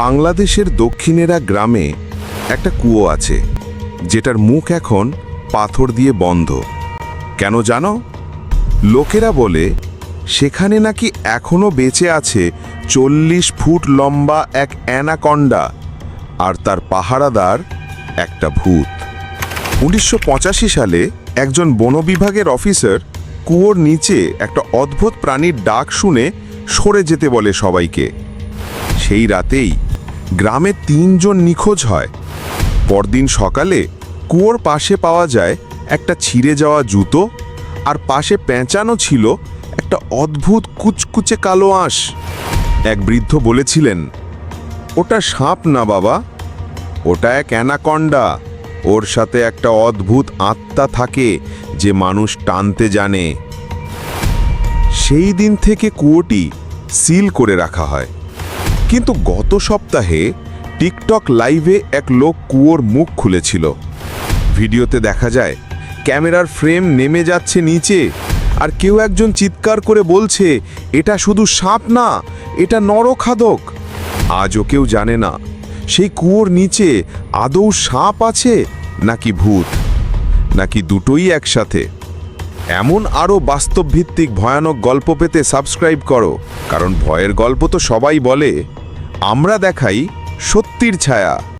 বাংলাদেশের দক্ষিণেরা গ্রামে একটা কুয়ো আছে, যেটার মুখ এখন পাথর দিয়ে বন্ধ। কেন জানো? লোকেরা বলে, সেখানে নাকি এখনও বেঁচে আছে চল্লিশ ফুট লম্বা এক অ্যানাকন্ডা আর তার পাহারাদার একটা ভূত। উনিশশো পঁচাশি সালে একজন বন বিভাগের অফিসার কুয়োর নিচে একটা অদ্ভুত প্রাণীর ডাক শুনে সরে যেতে বলে সবাইকে। সেই রাতেই গ্রামে তিনজন নিখোঁজ হয়। পরদিন সকালে কুয়োর পাশে পাওয়া যায় একটা ছিঁড়ে যাওয়া জুতো আর পাশে পেঁচানো ছিল একটা অদ্ভুত কুচকুচে কালো আঁশ। এক বৃদ্ধ বলেছিলেন, ওটা সাপ না বাবা, ওটা এক অ্যানাকন্ডা। ওর সাথে একটা অদ্ভুত আত্মা থাকে যে মানুষ টানতে জানে। সেই দিন থেকে কুয়োটি সিল করে রাখা হয়। কিন্তু গত সপ্তাহে টিকটক লাইভে এক লোক কুয়োর মুখ খুলেছিল। ভিডিওতে দেখা যায়, ক্যামেরার ফ্রেম নেমে যাচ্ছে নিচে আর কেউ একজন চিৎকার করে বলছে, এটা শুধু সাপ না, এটা নরখাদক। আজও কেউ জানে না, সেই কুয়োর নিচে আদৌ সাপ আছে নাকি ভূত, নাকি দুটোই একসাথে। এমন আরও বাস্তবভিত্তিক ভয়ানক গল্প পেতে সাবস্ক্রাইব করো, কারণ ভয়ের গল্প তো সবাই বলে। আমরা দেখাই সত্যির ছায়া।